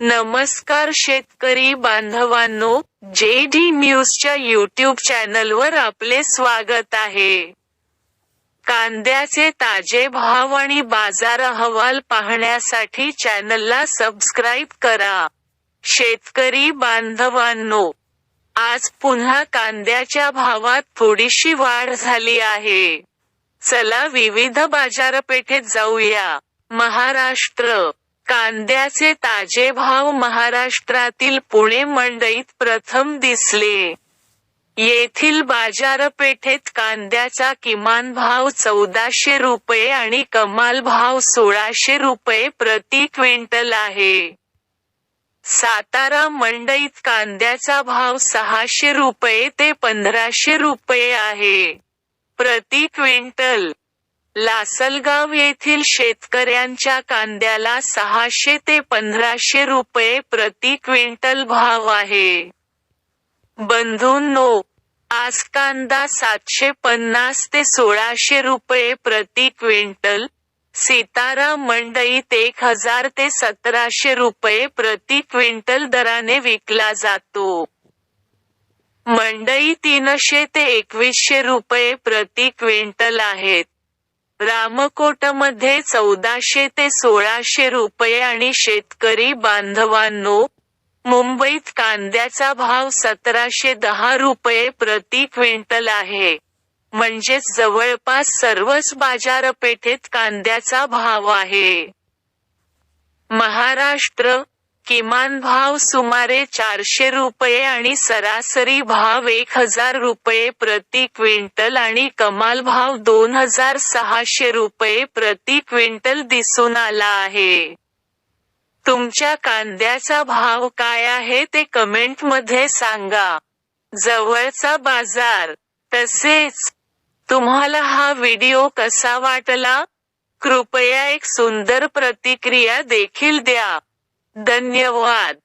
नमस्कार शेतकरी बांधवांनो जे डी न्यूजच्या यूट्यूब चॅनलवर आपले स्वागत आहे. कांद्याचे ताजे भाव आणि बाजार अहवाल पाहण्यासाठी चॅनलला सबस्क्राईब करा. शेतकरी बांधवांनो आज पुन्हा कांद्याच्या भावात थोडीशी वाढ झाली आहे. चला विविध बाजारपेठेत जाऊया. महाराष्ट्र कांद्याचे ताजे भाव महाराष्ट्रातील पुणे मंडईत प्रथम दिसले. येथील बाजारपेठेत कांद्याचा किमान भाव चौदाशे रुपये आणि कमाल भाव सोळाशे रुपये प्रति क्विंटल आहे. सातारा मंडईत कांद्याचा भाव सहाशे रुपये ते पंधराशे रुपये आहे. प्रति क्विंटल लासलगाव येथील शेतकऱ्यांच्या कांद्याला सहाशे ते पंधराशे रुपये प्रति क्विंटल भाव आहे. बंधूंनो आज कांदा सातशे पन्नास ते सोळाशे रुपये प्रति क्विंटल सीतारा मंडईत एक हजार ते सतराशे रुपये प्रति क्विंटल दराने विकला जातो. मंडई तीनशे ते एकवीसशे रुपये प्रति क्विंटल आहेत. रामकोटमध्ये चौदाशे ते सोळाशे रुपये आणि शेतकरी बांधवांनो मुंबईत कांद्याचा भाव सतराशे दहा रुपये प्रति क्विंटल आहे. म्हणजेच जवळपास सर्वच बाजारपेठेत कांद्याचा भाव आहे. महाराष्ट्र किमान भाव सुमारे चारशे रुपये आणि सरासरी भाव एक हजार रुपये प्रति क्विंटल आणि कमाल भाव दोन हजार सहाशे रुपये प्रति क्विंटल दिसून आला आहे. तुमच्या कांद्याचा भाव काय आहे ते कमेंटमध्ये सांगा. जवळचा बाजार. तसेच तुम्हाला हा व्हिडिओ कसा वाटला? कृपया एक सुंदर प्रतिक्रिया देखील द्या. Да не лад.